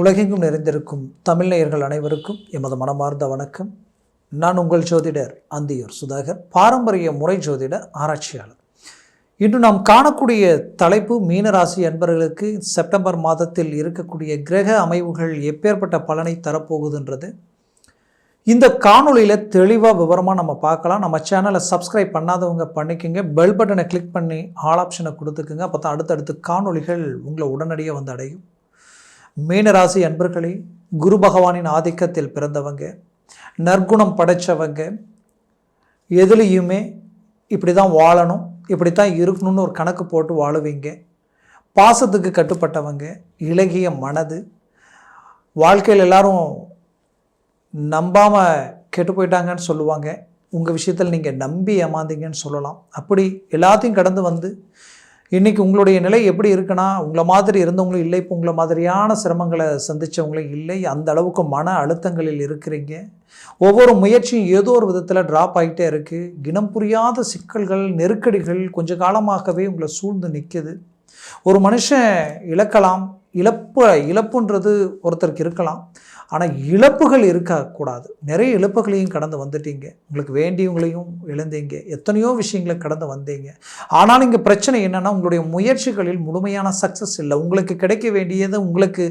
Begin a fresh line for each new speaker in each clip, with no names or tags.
உலகெங்கும் நிறைந்திருக்கும் தமிழ்நேயர்கள் அனைவருக்கும் எமது மனமார்ந்த வணக்கம். நான் உங்கள் ஜோதிடர் அந்தியூர் சுதாகர் பாரம்பரிய முறை ஜோதிட ஆராய்ச்சியாளர். இன்று நாம் காணக்கூடிய தலைப்பு மீனராசி அன்பர்களுக்கு செப்டம்பர் மாதத்தில் இருக்கக்கூடிய கிரக அமைவுகள் எப்பேற்பட்ட பலனை தரப்போகுதுன்றது. இந்த காணொளியில் தெளிவாக விவரமாக நம்ம பார்க்கலாம். நம்ம சேனலை சப்ஸ்கிரைப் பண்ணாதவங்க பண்ணிக்கோங்க. பெல் பட்டனை கிளிக் பண்ணி ஆல் ஆப்ஷனை கொடுத்துக்குங்க. அப்போ தான் அடுத்தடுத்து காணொளிகள் உங்களை உடனடியாக வந்து அடையும். மீனராசி அன்பர்களே குரு பகவானின் ஆதிக்கத்தில் பிறந்தவங்க நற்குணம் படைச்சவங்க எதுலேயுமே இப்படி தான் வாழணும் இப்படி தான் இருக்கணும்னு ஒரு கணக்கு போட்டு வாழுவீங்க. பாசத்துக்கு கட்டுப்பட்டவங்க இலகிய மனது வாழ்க்கையில் எல்லாரும் நம்பாமல் கெட்டு போயிட்டாங்கன்னு சொல்லுவாங்க. உங்கள் விஷயத்தில் நீங்கள் நம்பி ஏமாந்தீங்கன்னு சொல்லலாம். அப்படி எல்லாத்தையும் கடந்து வந்து இன்றைக்கி உங்களுடைய நிலை எப்படி இருக்குன்னா உங்களை மாதிரி இருந்தவங்களும் இல்லை இப்போ உங்களை மாதிரியான சிரமங்களை சந்தித்தவங்களும் இல்லை. அந்த அளவுக்கு மன அழுத்தங்களில் இருக்கிறீங்க. ஒவ்வொரு முயற்சியும் ஏதோ ஒரு விதத்தில் ட்ராப் ஆகிட்டே இருக்குது இனம் புரியாத சிக்கல்கள் நெருக்கடிகள் கொஞ்ச காலமாகவே உங்களை சூழ்ந்து நிற்குது ஒரு மனுஷன் இழக்கலாம் இழப்பு இழப்புன்றது ஒருத்தருக்கு இருக்கலாம். ஆனால் இழப்புகள் இருக்கக்கூடாது. நிறைய இழப்புகளையும் கடந்து வந்துட்டீங்க. உங்களுக்கு வேண்டியவங்களையும் இழந்தீங்க. எத்தனையோ விஷயங்களை கடந்து வந்தீங்க. ஆனால் இங்கே பிரச்சனை என்னென்னா உங்களுடைய முயற்சிகளில் முழுமையான சக்ஸஸ் இல்லை. உங்களுக்கு கிடைக்க வேண்டியது உங்களுக்கு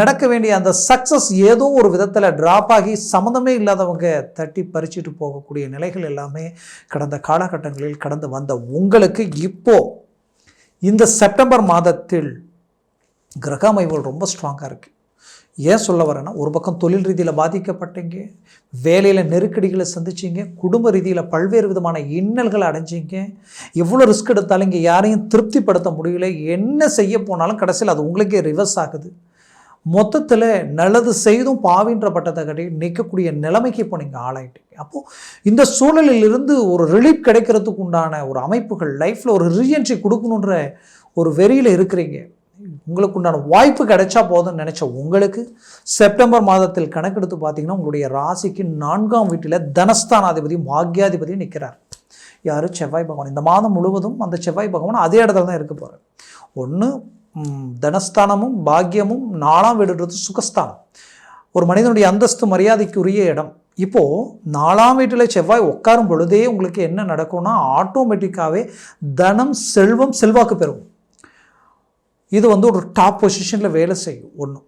நடக்க வேண்டிய அந்த சக்ஸஸ் ஏதோ ஒரு விதத்தில் ட்ராப் ஆகி சம்மந்தமே இல்லாதவங்க தட்டி பறிச்சுட்டு போகக்கூடிய நிலைகள் எல்லாமே கடந்த காலகட்டங்களில் கடந்து வந்த உங்களுக்கு இப்போது இந்த செப்டம்பர் மாதத்தில் கிரக அமைவுகள் ரொம்ப ஸ்ட்ராங்காக இருக்குது ஏன் சொல்ல வரேன்னா ஒரு பக்கம் தொழில் ரீதியில் பாதிக்கப்பட்டீங்க வேலையில் நெருக்கடிகளை சந்திச்சிங்க குடும்ப ரீதியில் பல்வேறு விதமான இன்னல்களை அடைஞ்சிங்க எவ்வளோ ரிஸ்க் எடுத்தாலும் இங்கே யாரையும் திருப்திப்படுத்த முடியல என்ன செய்ய போனாலும் கடைசியில் அது உங்களுக்கே ரிவர்ஸ் ஆகுது. மொத்தத்தில் நல்லது செய்தும் பாவின்ற பட்டத்தை கட்டி நிற்கக்கூடிய நிலைமைக்கு இப்போ நீங்கள் ஆளாயிட்டீங்க. அப்போது இந்த சூழலிலிருந்து ஒரு ரிலீஃப் கிடைக்கிறதுக்கு உண்டான ஒரு அமைப்புகள் லைஃப்பில் ஒரு ரீஎன்ட்ரி கொடுக்கணுன்ற ஒரு வெறியில் இருக்கிறீங்க. உங்களுக்கு உண்டான வாய்ப்பு கிடைச்சா போதும்னு நினச்ச உங்களுக்கு செப்டம்பர் மாதத்தில் கணக்கெடுத்து பார்த்தீங்கன்னா உங்களுடைய ராசிக்கு நான்காம் வீட்டில் தனஸ்தானாதிபதியும் பாக்யாதிபதியும் நிற்கிறார் யார்? செவ்வாய் பகவான். இந்த மாதம் முழுவதும் அந்த செவ்வாய் பகவான் அதே இடத்துல தான் இருக்க போகிறார் ஒன்று தனஸ்தானமும் பாக்கியமும் நாலாம் வீடுன்றது சுகஸ்தானம். ஒரு மனிதனுடைய அந்தஸ்து மரியாதைக்குரிய இடம். இப்போது நாலாம் வீட்டில் செவ்வாய் உட்காரும் பொழுதே உங்களுக்கு என்ன நடக்கும்னா ஆட்டோமேட்டிக்காகவே தனம் செல்வம் செல்வாக்கு பெறும் இது வந்து ஒரு டாப் பொசிஷனில் வேலை செய்யும் ஒன்று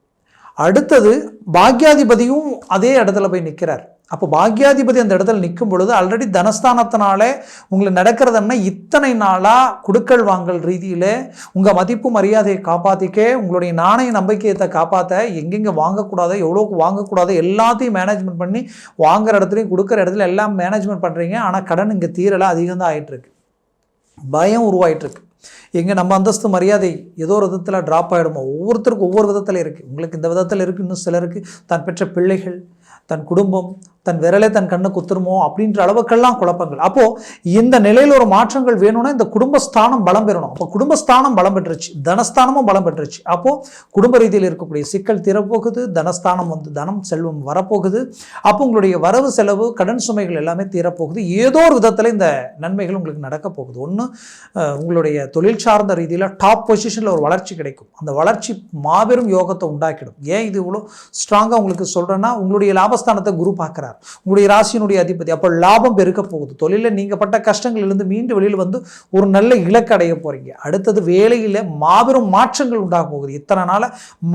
அடுத்தது பாக்யாதிபதியும் அதே இடத்துல போய் நிற்கிறார் அப்போ பாக்யாதிபதி அந்த இடத்துல நிற்கும் பொழுது ஆல்ரெடி தனஸ்தானத்தினாலே உங்களுக்கு நடக்கிறதுன்னா இத்தனை நாளாக குடுக்கல் வாங்கல் ரீதியில் உங்கள் மதிப்பு மரியாதையை காப்பாற்றிக்க உங்களுடைய நாணய நம்பிக்கையத்தை காப்பாற்ற எங்கெங்கே வாங்கக்கூடாதோ எவ்வளோக்கு வாங்கக்கூடாது எல்லாத்தையும் மேனேஜ்மெண்ட் பண்ணி வாங்குற இடத்துலையும் கொடுக்குற இடத்துல எல்லாம் மேனேஜ்மெண்ட் பண்ணுறீங்க ஆனால் கடன் இங்கே தீரலை அதிகம் தான் ஆகிட்டுருக்கு பயம் உருவாயிட்டுருக்கு. எங்கே நம்ம அந்தஸ்து மரியாதை ஏதோ ஒரு விதத்தில் ட்ராப் ஆகிடுமோ ஒவ்வொருத்தருக்கும் ஒவ்வொரு விதத்தில் இருக்குது உங்களுக்கு இந்த விதத்தில் இருக்குது இன்னும் சிலருக்கு தான் பெற்ற பிள்ளைகள் தன் குடும்பம் தன் விரலே தன் கண்ணு குத்துருமோ அப்படின்ற அளவுக்கெல்லாம் குழப்பங்கள். அப்போது இந்த நிலையில் ஒரு மாற்றங்கள் வேணும்னா இந்த குடும்பஸ்தானம் பலம் பெறணும். அப்போ குடும்பஸ்தானம் பலம் பெற்றுச்சு. தனஸ்தானமும் பலம் பெற்றுச்சு. அப்போது குடும்ப ரீதியில் இருக்கக்கூடிய சிக்கல் தீரப்போகுது. தனஸ்தானம் வந்து தனம் செல்வம் வரப்போகுது. அப்போ உங்களுடைய வரவு செலவு கடன் சுமைகள் எல்லாமே தீரப்போகுது. ஏதோ ஒரு விதத்தில் இந்த நன்மைகள் உங்களுக்கு நடக்க போகுது. ஒன்று உங்களுடைய தொழில் சார்ந்த ரீதியில் டாப் பொசிஷனில் ஒரு வளர்ச்சி கிடைக்கும். அந்த வளர்ச்சி மாபெரும் யோகத்தை உண்டாக்கிடும். ஏன் இது இவ்வளோ ஸ்ட்ராங்காக உங்களுக்கு சொல்கிறேன்னா உங்களுடைய லாபஸ்தானத்தை குரு பார்க்குறாரு. உங்களுடைய ராசியினுடைய அதிபதி. அப்போ லாபம் பெருக்க போகுது. தொழிலில் நீங்கள் பட்ட கஷ்டங்களிலிருந்து மீண்டு வெளியில் வந்து ஒரு நல்ல இலக்கு அடைய போகிறீங்க அடுத்தது வேலையில் மாபெரும் மாற்றங்கள் உண்டாக போகுது. இத்தனை நாள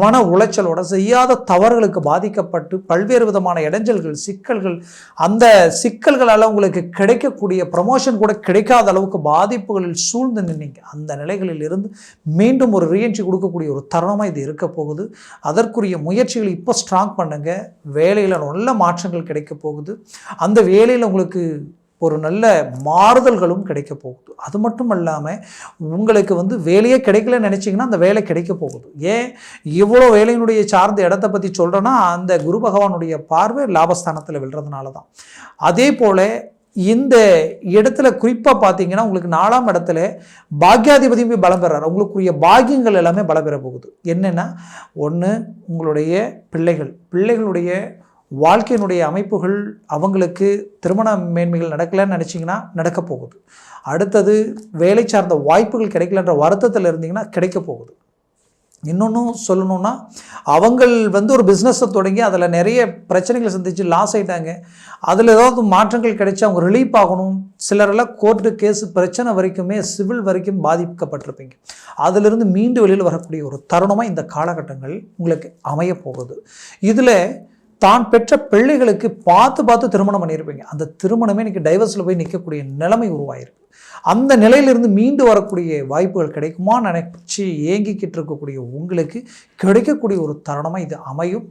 மன உளைச்சலோட செய்யாத தவறுகளுக்கு பாதிக்கப்பட்டு பல்வேறு விதமான இடைஞ்சல்கள் சிக்கல்கள் அந்த சிக்கல்களால் உங்களுக்கு கிடைக்கக்கூடிய ப்ரமோஷன் கூட கிடைக்காத அளவுக்கு பாதிப்புகளில் சூழ்ந்து நின்னீங்க. அந்த நிலைகளில் இருந்து மீண்டும் ஒரு ரீஎன்ட்ரி கொடுக்கக்கூடிய ஒரு தருணமாக இது இருக்க போகுது. அதற்குரிய முயற்சிகளை இப்போ ஸ்ட்ராங் பண்ணுங்க. வேலையில் நல்ல மாற்றங்கள் கிடைக்க போகுது. அந்த வேலையில் உங்களுக்கு ஒரு நல்ல மாறுதல்களும் கிடைக்க போகுது. அது மட்டும் இல்லாமல் உங்களுக்கு வந்து வேலையே கிடைக்கலன்னு நினச்சிங்கன்னா அந்த வேலை கிடைக்க போகுது. ஏன்? இவ்வளோ வேலையினுடைய சார்ந்த இடத்த பற்றி சொல்கிறேன்னா அந்த குரு பகவானுடைய பார்வை லாபஸ்தானத்தில் விழுறதுனால தான். அதே போல் இந்த இடத்துல குறிப்பாக பார்த்தீங்கன்னா உங்களுக்கு நாலாம் இடத்துல பாக்யாதிபதியும் போய் பலம் பெறார். உங்களுக்குரிய பாக்கியங்கள் எல்லாமே பலம் பெற போகுது. என்னென்னா ஒன்று உங்களுடைய பிள்ளைகள். பிள்ளைகளுடைய வாழ்க்கையினுடைய அமைப்புகள் அவங்களுக்கு திருமண மேன்மைகள் நடக்கலைன்னு நினச்சிங்கன்னா நடக்க போகுது. அடுத்தது வேலை சார்ந்த வாய்ப்புகள் கிடைக்கலன்ற வருத்தத்தில் இருந்தீங்கன்னா கிடைக்க போகுது. இன்னொன்றும் சொல்லணும்னா அவங்கள் வந்து ஒரு பிஸ்னஸை தொடங்கி அதில் நிறைய பிரச்சனைகளை சந்தித்து லாஸ் ஆயிட்டாங்க. அதில் ஏதாவது மாற்றங்கள் கிடைச்சி அவங்க ரிலீஃப் ஆகணும். சிலரெல்லாம் கோர்ட்டு கேஸ் பிரச்சனை வரைக்குமே சிவில் வரைக்கும் பாதிக்கப்பட்டிருப்பீங்க. அதிலிருந்து மீண்டு வெளியில் வரக்கூடிய ஒரு தருணமாக இந்த காலகட்டங்கள் உங்களுக்கு அமைய போகுது. இதில் தான் பெற்ற பிள்ளைகளுக்கு பார்த்து பார்த்து திருமணம் பண்ணியிருப்பீங்க. அந்த திருமணமே இன்றைக்கி டைவர்ஸில் போய் நிற்கக்கூடிய நிலைமை உருவாயிருக்கு. அந்த நிலையிலிருந்து மீண்டு வரக்கூடிய வாய்ப்புகள் கிடைக்குமா நினைச்சு ஏங்கிக்கிட்டு இருக்கக்கூடிய உங்களுக்கு கிடைக்கக்கூடிய ஒரு தருணமாக இது அமையும்.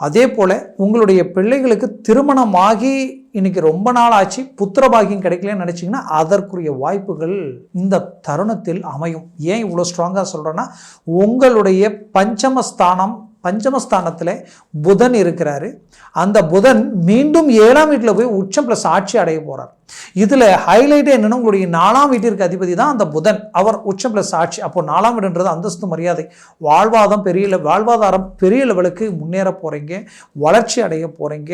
அதே போல் உங்களுடைய பிள்ளைகளுக்கு திருமணமாகி இன்னைக்கு ரொம்ப நாள் ஆச்சு புத்திர பாக்கியம் கிடைக்கலன்னு நினச்சிங்கன்னா அதற்குரிய வாய்ப்புகள் இந்த தருணத்தில் அமையும். ஏன் இவ்வளோ ஸ்ட்ராங்காக சொல்கிறேன்னா உங்களுடைய பஞ்சமஸ்தானம் பஞ்சமஸ்தானத்தில் புதன் இருக்கிறாரு. அந்த புதன் மீண்டும் ஏழாம் வீட்டில் போய் உச்சம் ப்ளஸ் ஆட்சி அடைய போகிறார் இதில் ஹைலைட்டே என்னென்னா உங்களுடைய நாலாம் வீட்டிற்கு அதிபதி தான் அந்த புதன். அவர் உச்சம் ப்ளஸ் ஆட்சி. அப்போ நாலாம் வீடுன்றது அந்தஸ்து மரியாதை. வாழ்வாதம் பெரிய வாழ்வாதாரம் பெரிய லெவலுக்கு முன்னேற போகிறீங்க வளர்ச்சி அடைய போகிறீங்க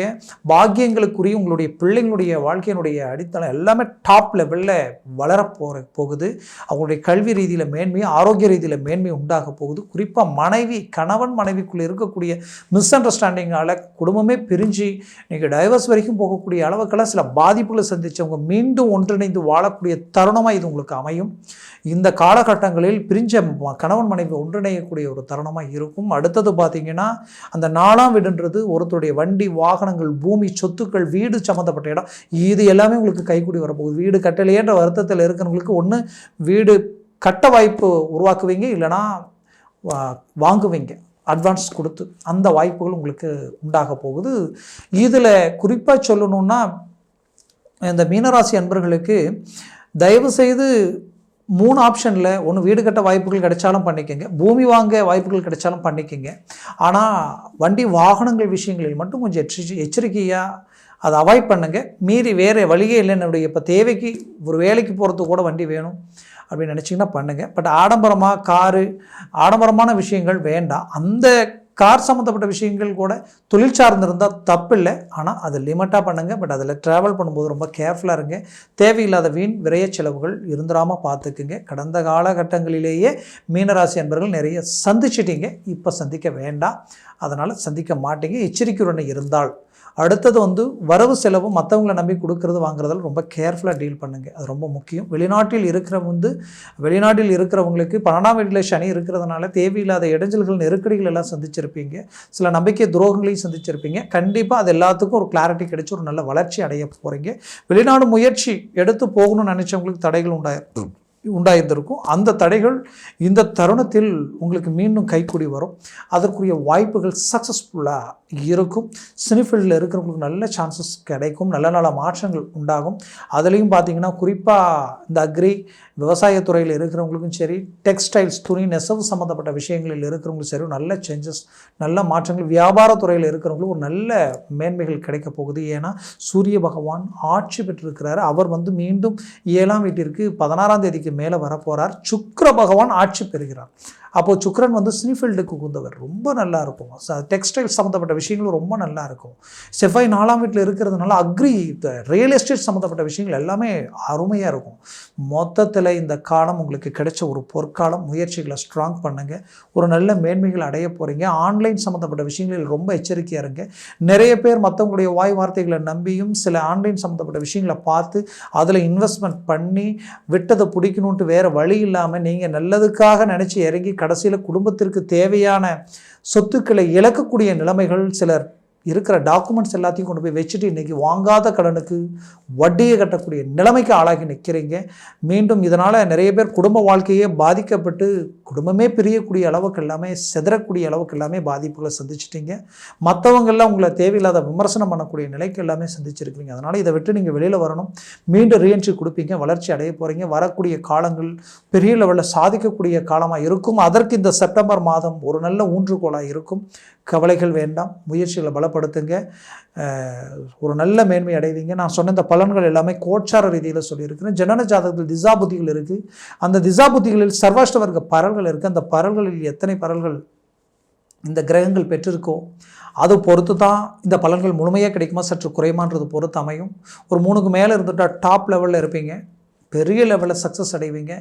பாக்கியங்களுக்குரிய உங்களுடைய பிள்ளைங்களுடைய வாழ்க்கையினுடைய அடித்தளம் எல்லாமே டாப் லெவலில் வளர போகிற போகுது. அவங்களுடைய கல்வி ரீதியில் மேன்மை ஆரோக்கிய ரீதியில் மேன்மை உண்டாக போகுது. குறிப்பாக மனைவி கணவன் மனைவிக்குள்ளே இருக்கக்கூடிய மிஸ் அண்டர்ஸ்டாண்டிங்கால் குடும்பமே பிரிஞ்சு நீங்கள் டைவர்ஸ் வரைக்கும் போகக்கூடிய அளவுக்கெல்லாம் சில பாதிப்புகளை அவங்க மீண்டும் ஒன்றிணைந்து வாழக்கூடிய தருணமாக இது உங்களுக்கு அமையும். இந்த காலகட்டங்களில் பிரிஞ்ச கணவன் மனைவி ஒன்றிணையக்கூடிய ஒரு தருணமாக இருக்கும். அடுத்தது பார்த்தீங்கன்னா அந்த நாலாம் வீடுன்றது ஒருத்தருடைய வண்டி வாகனங்கள் பூமி சொத்துக்கள் வீடு சம்மந்தப்பட்ட இடம். இது எல்லாமே உங்களுக்கு கைக்கூடி வரப்போகுது. வீடு கட்டலையேன்ற வருத்தத்தில் இருக்கிறவங்களுக்கு ஒன்று வீடு கட்ட வாய்ப்பு உருவாக்குவீங்க இல்லைன்னா வாங்குவீங்க. அட்வான்ஸ் கொடுத்து அந்த வாய்ப்புகள் உங்களுக்கு உண்டாக போகுது. இதில் குறிப்பாக சொல்லணுன்னா இந்த மீனராசி அன்பர்களுக்கு தயவு செய்து மூணு ஆப்ஷனில் ஒன்று வீடு கட்ட வாய்ப்புகள் கிடைச்சாலும் பண்ணிக்கோங்க. பூமி வாங்க வாய்ப்புகள் கிடைச்சாலும் பண்ணிக்கோங்க. ஆனால் வண்டி வாகனங்கள் விஷயங்களில் மட்டும் கொஞ்சம் எச்சரி எச்சரிக்கையாக அதை அவாய்ட் பண்ணுங்க. மீறி வேறு வழியே இல்லை. என்னுடைய இப்போ தேவைக்கு ஒரு வேலைக்கு போகிறதுக்கு கூட வண்டி வேணும் அப்படின்னு நினச்சிங்கன்னா பண்ணுங்கள் பட் ஆடம்பரமாக காரு ஆடம்பரமான விஷயங்கள் வேண்டாம். அந்த கார் சம்மந்தப்பட்ட விஷயங்கள் கூட தொழில் சார்ந்திருந்தால் தப்பில்லை. ஆனால் அதை லிமிட்டாக பண்ணுங்கள் பட் அதில் ட்ராவல் பண்ணும்போது ரொம்ப கேர்ஃபுல்லாக இருங்க. தேவையில்லாத வீண் விரைய செலவுகள் இருந்துடாமல் பார்த்துக்குங்க கடந்த காலகட்டங்களிலேயே மீனராசி அன்பர்கள் நிறைய சந்திச்சிட்டீங்க. இப்போ சந்திக்க வேண்டாம். அதனால் சந்திக்க மாட்டீங்க. எச்சரிக்கையுடன் இருந்தால் அடுத்தது வந்து வரவு செலவு மற்றவங்கள நம்பி கொடுக்கறது வாங்குறதால ரொம்ப கேர்ஃபுல்லாக டீல் பண்ணுங்கள் அது ரொம்ப முக்கியம். வெளிநாட்டில் இருக்கிற வந்து வெளிநாட்டில் இருக்கிறவங்களுக்கு பன்னெண்டாம் வீட்டில் சனி இருக்கிறதுனால தேவையில்லாத இடைஞ்சல்கள் நெருக்கடிகள் எல்லாம் சந்திச்சிருப்பீங்க. சில நம்பிக்கை துரோகங்களையும் சந்திச்சிருப்பீங்க. கண்டிப்பாக அது எல்லாத்துக்கும் ஒரு கிளாரிட்டி கிடைச்சி ஒரு நல்ல வளர்ச்சி அடைய போகிறீங்க வெளிநாடு முயற்சி எடுத்து போகணும்னு நினச்சவங்களுக்கு தடைகள் உண்டாயிரும். உண்டாயிருந்திருக்கும். அந்த தடைகள் இந்த தருணத்தில் உங்களுக்கு மீண்டும் கைக்கூடி வரும். அதற்குரிய வாய்ப்புகள் சக்ஸஸ்ஃபுல்லாக இருக்கும். சினிஃபீல்டில் இருக்கிறவங்களுக்கு நல்ல சான்சஸ் கிடைக்கும். நல்ல நல்ல மாற்றங்கள் உண்டாகும். அதுலேயும் பார்த்தீங்கன்னா குறிப்பாக இந்த அக்ரி விவசாயத்துறையில் இருக்கிறவங்களுக்கும் சரி டெக்ஸ்டைல்ஸ் துணி நெசவு சம்மந்தப்பட்ட விஷயங்களில் இருக்கிறவங்களுக்கும் சரி நல்ல சேஞ்சஸ் நல்ல மாற்றங்கள். வியாபாரத்துறையில் இருக்கிறவங்களுக்கு ஒரு நல்ல மேன்மைகள் கிடைக்க போகுது. ஏன்னா சூரிய பகவான் ஆட்சி பெற்றிருக்கிறார். அவர் வந்து மீண்டும் ஏழாம் வீட்டிற்கு பதினாறாம் தேதிக்கு மேலே வரப்போகிறார் சுக்கர பகவான் ஆட்சி பெறுகிறார். அப்போது சுக்ரன் வந்து சினிஃபீல்டுக்கு உகுந்தவர் ரொம்ப நல்லா இருக்கும். டெக்ஸ்டைல் சம்மந்தப்பட்ட விஷயங்களும் ரொம்ப நல்லா இருக்கும். செவ்வாய் நாலாம் வீட்டில் இருக்கிறதுனால அக்ரி ரியல் எஸ்டேட் சம்மந்தப்பட்ட விஷயங்கள் எல்லாமே அருமையாக இருக்கும். மொத்தத்தில் இந்த காலம் உங்களுக்கு கிடைச்ச ஒரு பொற்காலம். முயற்சிகளை ஸ்ட்ராங் பண்ணுங்க. ஒரு நல்ல மேன்மைகள் அடைய போகிறீங்க ஆன்லைன் சம்மந்தப்பட்ட விஷயங்களில் ரொம்ப எச்சரிக்கையாக இருங்க. நிறைய பேர் மற்றவங்களுடைய வாய் வார்த்தைகளை நம்பியும் சில ஆன்லைன் சம்மந்தப்பட்ட விஷயங்களை பார்த்து அதில் இன்வெஸ்ட்மெண்ட் பண்ணி விட்டதை பிடிக்கணுன்ட்டு வேறு வழி இல்லாமல் நீங்கள் நல்லதுக்காக நினச்சி இறங்கி கடைசியில் குடும்பத்திற்கு தேவையான சொத்துக்களை இழக்கக்கூடிய நிலைமைகள் சிலர் இருக்கிற டாக்குமெண்ட்ஸ் எல்லாத்தையும் கொண்டு போய் வச்சுட்டு இன்றைக்கி வாங்காத கடனுக்கு வட்டியை கட்டக்கூடிய நிலைமைக்கு ஆளாகி நிற்கிறீங்க மீண்டும் இதனால் நிறைய பேர் குடும்ப வாழ்க்கையே பாதிக்கப்பட்டு குடும்பமே பிரியக்கூடிய அளவுக்கு எல்லாமே செதறக்கூடிய அளவுக்கு எல்லாமே பாதிப்புகளை சந்திச்சிட்டீங்க. மற்றவங்கெல்லாம் உங்களை தேவையில்லாத விமர்சனம் பண்ணக்கூடிய நிலைக்கு எல்லாமே சந்திச்சிருக்கீங்க அதனால் இதை விட்டு நீங்கள் வெளியில் வரணும். மீண்டும் ரீஎன்ட்ரி கொடுப்பீங்க. வளர்ச்சி அடைய போகிறீங்க வரக்கூடிய காலங்கள் பெரிய லெவலில் சாதிக்கக்கூடிய காலமாக இருக்கும். அதற்கு இந்த செப்டம்பர் மாதம் ஒரு நல்ல ஊன்றுகோலாக இருக்கும். கவலைகள் வேண்டாம். முயற்சிகளை பலப்படுத்துங்க. ஒரு நல்ல மேன்மை அடைவீங்க. நான் சொன்ன இந்த பலன்கள் எல்லாமே கோச்சார ரீதியில் சொல்லியிருக்கிறேன். ஜனன ஜாதகத்தில் திசா புத்திகள் இருக்குது அந்த திசா புத்திகளில் சர்வாஷ்ட வர்க்க பரல்கள் இருக்குது அந்த பரல்களில் எத்தனை பரல்கள் இந்த கிரகங்கள் பெற்றிருக்கோ அது பொறுத்து தான் இந்த பலன்கள் முழுமையாக கிடைக்குமா? சற்று குறையுமான்றது பொறுத்து அமையும். ஒரு மூணுக்கு மேலே இருந்துட்டால் டாப் லெவலில் இருப்பீங்க. பெரிய லெவலில் சக்ஸஸ் அடைவீங்க.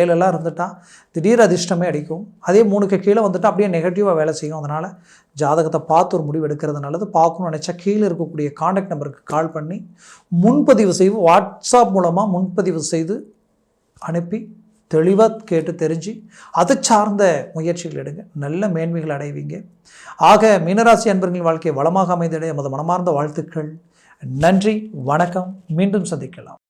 ஏழெல்லாம் இருந்துட்டால் திடீர் அதிர்ஷ்டமே அடிக்கும். அதே மூணுக்கு கீழே வந்துட்டு அப்படியே நெகட்டிவாக வேலை செய்யும். அதனால் ஜாதகத்தை பார்த்து ஒரு முடிவு எடுக்கிறது நல்லது. பார்க்கணும்னு நினச்சா கீழே இருக்கக்கூடிய காண்டாக்ட் நம்பருக்கு கால் பண்ணி முன்பதிவு செய்து வாட்ஸ்அப் மூலமாக முன்பதிவு செய்து அனுப்பி தெளிவாக கேட்டு தெரிஞ்சு அது சார்ந்த முயற்சிகள் எடுங்க. நல்ல மேன்மைகள் அடைவீங்க. ஆக மீனராசி அன்பர்களின் வாழ்க்கை வளமாக அமைந்திட எமது மனமார்ந்த வாழ்த்துக்கள். நன்றி வணக்கம். மீண்டும் சந்திக்கலாம்.